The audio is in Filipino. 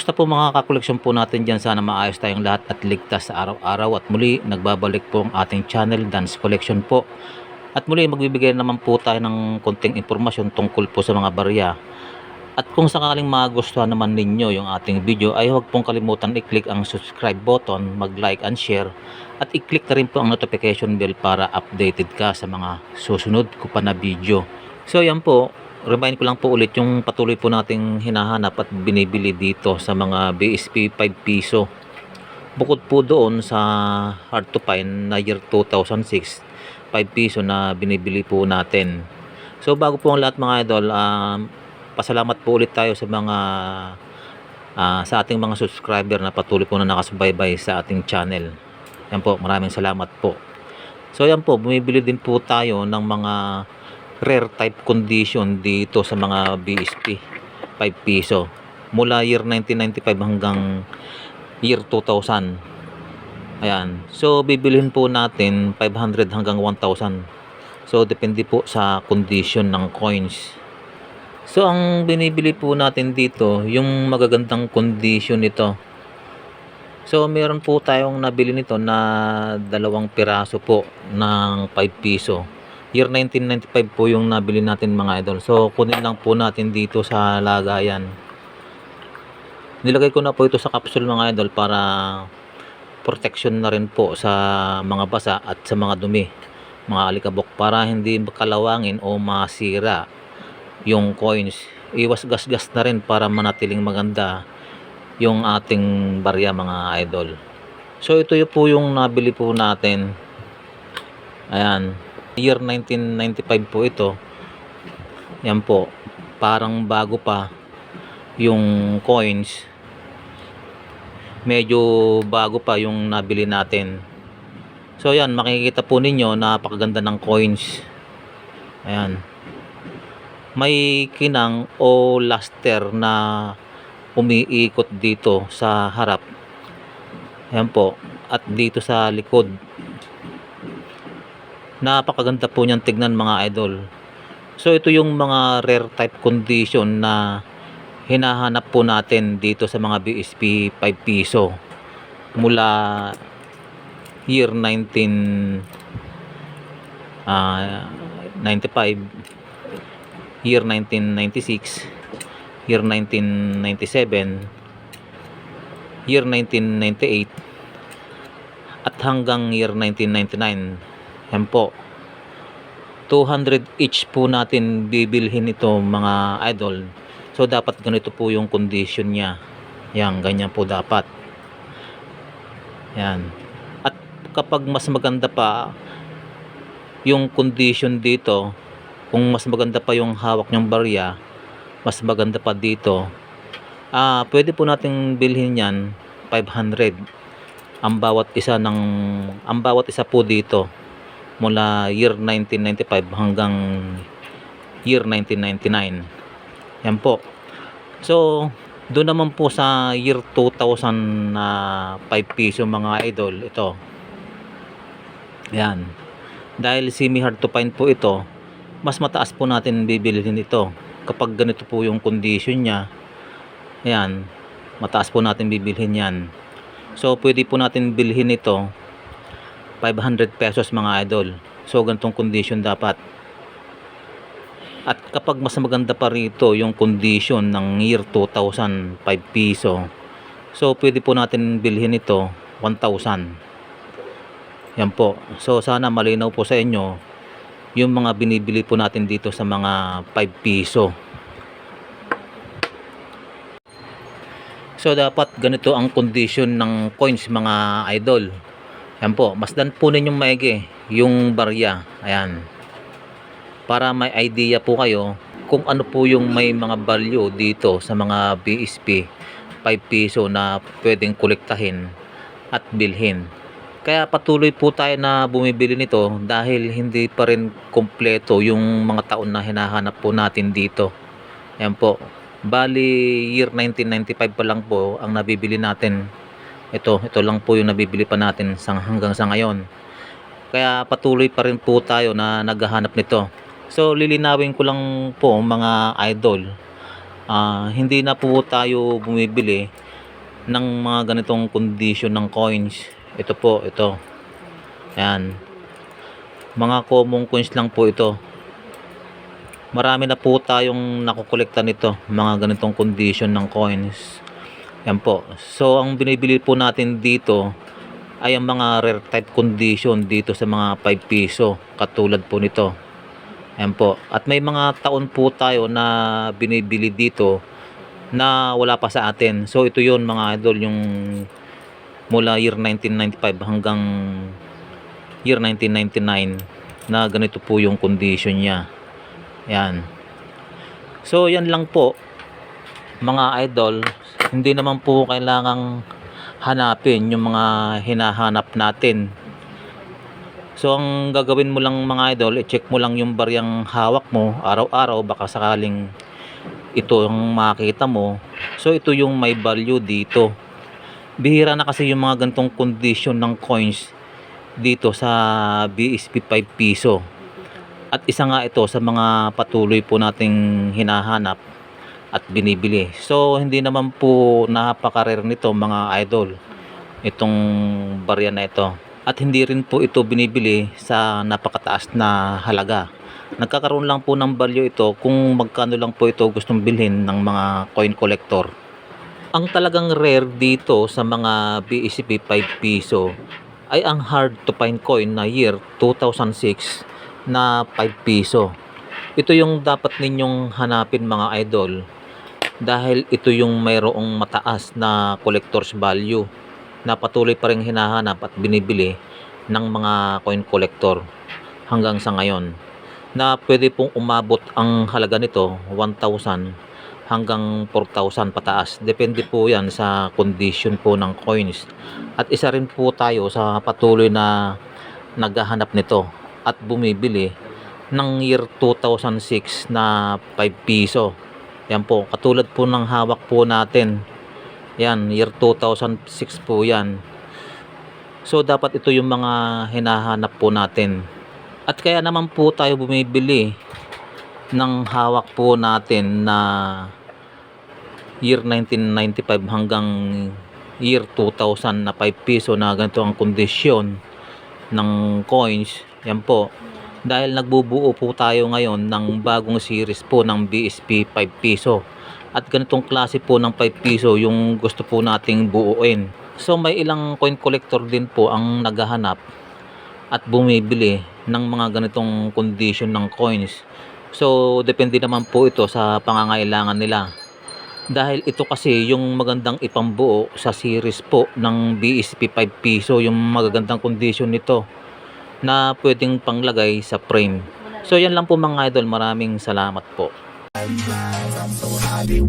Kumusta po mga kakoleksyon po natin dyan? Sana maayos tayong lahat at ligtas sa araw-araw. At muli, nagbabalik po ang ating channel, Dance Collection po. At muli, magbibigay naman po tayo ng konting impormasyon tungkol po sa mga barya. At kung sakaling magustuhan naman ninyo yung ating video, ay huwag pong kalimutan i-click ang subscribe button, mag-like and share. At i-click na rin po ang notification bell para updated ka sa mga susunod ko pa na video. So yan po, remind ko lang po ulit yung patuloy po nating hinahanap at binibili dito sa mga BSP 5 piso. Bukod po doon sa hard to find na year 2006, 5 piso na binibili po natin. So bago po ang lahat mga idol, um, pasalamat po ulit tayo sa mga ah, sa ating mga subscriber na patuloy po na nakasubaybay sa ating channel. Yan po, maraming salamat po. So yan po, bumibili din po tayo ng mga rare type condition dito sa mga BSP 5 piso. Mula year 1995 hanggang year 2000 ayan. So bibilhin po natin 500 hanggang 1000 so depende po sa condition ng coins. So ang binibili po natin dito yung magagandang condition nito. So meron po tayong nabili nito na dalawang piraso po ng 5 piso year 1995 po yung nabili natin mga idol. So, kunin lang po natin dito sa lagayan. Nilagay ko na po ito sa capsule mga idol para protection na rin po sa mga basa at sa mga dumi, mga alikabok para hindi kalawangin o masira yung coins. Iwas gas-gas na rin para manatiling maganda yung ating barya mga idol. So, ito po yung nabili po natin. Ayan year 1995 po ito. Yan po. Parang bago pa yung coins. Medyo bago pa yung nabili natin. So yan. Makikita po ninyo napakaganda ng coins. Ayan. May kinang o luster na umiikot dito sa harap. Ayan po. At dito sa likod napakaganda po niyang tignan mga idol. So ito yung mga rare type condition na hinahanap po natin dito sa mga BSP 5 piso mula year 19 ah, 95 year 1996 year 1997 year 1998 at hanggang year 1999 yan po. 200 each po natin bibilhin ito mga idol. So dapat ganito po yung condition niya. Yan, ganyan po dapat. Yan. At kapag mas maganda pa yung condition dito, kung mas maganda pa yung hawak niyang barya, mas maganda pa dito. Ah, pwede po nating bilhin yan 500 ang bawat isa ng ang bawat isa po dito mula year 1995 hanggang year 1999 yan po. So doon naman po sa year 2000 na 5 piso mga idol ito. Yan. Dahil semi hard to find po ito mas mataas po natin bibilhin ito. Kapag ganito po yung condition nya yan mataas po natin bibilhin yan. So pwede po natin bilhin ito 500 pesos mga idol. So ganitong condition dapat. At kapag mas maganda pa rito yung condition ng year 2000 5 piso. So pwede po natin bilhin ito 1,000. Yan po. So sana malinaw po sa inyo yung mga binibili po natin dito sa mga 5 piso. So dapat ganito ang condition ng coins mga idol. Yan po, masdan po ninyong maigi yung barya. Ayan. Para may idea po kayo kung ano po yung may mga value dito sa mga BSP 5 piso na pwedeng kolektahin at bilhin. Kaya patuloy po tayo na bumibili nito dahil hindi pa rin kompleto yung mga taon na hinahanap po natin dito. Ayan po. Bali, year 1995 pa lang po ang nabibili natin ito ito lang po yung nabibili pa natin sa, hanggang sa ngayon kaya patuloy pa rin po tayo na naghahanap nito so lilinawin ko lang po mga idol Ah, hindi na po tayo bumibili ng mga ganitong condition ng coins. Ito po, ito. Ayan. Mga common coins lang po ito. Marami na po tayong nakukolekta nito, mga ganitong condition ng coins. Yan po. So, ang binibili po natin dito ay ang mga rare type condition dito sa mga 5 piso. Katulad po nito. Yan po. At may mga taon po tayo na binibili dito na wala pa sa atin. So, ito yon mga idol, yung mula year 1995 hanggang year 1999 na ganito po yung condition niya. Yan. So, yan lang po mga idol, hindi naman po kailangang hanapin yung mga hinahanap natin. So, ang gagawin mo lang mga idol, i-check mo lang yung bariyang hawak mo araw-araw, baka sakaling ito ang makita mo. So, ito yung may value dito. Bihira na kasi yung mga gantong condition ng coins dito sa BSP 5 piso. At isa nga ito sa mga patuloy po nating hinahanap at binibili. So, hindi naman po napaka-rare nito mga idol. Itong barya na ito. At hindi rin po ito binibili sa napakataas na halaga. Nagkakaroon lang po ng value ito kung magkano lang po ito gustong bilhin ng mga coin collector. Ang talagang rare dito sa mga BSP 5 piso ay ang hard to find coin na year 2006 na 5 piso. Ito yung dapat ninyong hanapin mga idol dahil ito yung mayroong mataas na collector's value na patuloy pa rin hinahanap at binibili ng mga coin collector hanggang sa ngayon na pwede pong umabot ang halaga nito 1,000 hanggang 4,000 pataas. Depende po yan sa condition po ng coins. At isa rin po tayo sa patuloy na naghahanap nito at bumibili ng year 2006 na 5 piso. Yan po, katulad po ng hawak po natin. Yan, year 2006 po yan. So, dapat ito yung mga hinahanap po natin. At kaya naman po tayo bumibili ng hawak po natin na year 1995 hanggang year 2000 na 5 piso na ganito ang kondisyon ng coins. Yan po. Dahil nagbubuo po tayo ngayon ng bagong series po ng BSP 5 piso. At ganitong klase po ng 5 piso yung gusto po nating buuin. So may ilang coin collector din po ang naghahanap at bumibili ng mga ganitong condition ng coins. So depende naman po ito sa pangangailangan nila. Dahil ito kasi yung magandang ipambuo sa series po ng BSP 5 piso yung magagandang condition nito na pwedeng panglagay sa frame. So yan lang po mga idol. Maraming salamat po. I'm so.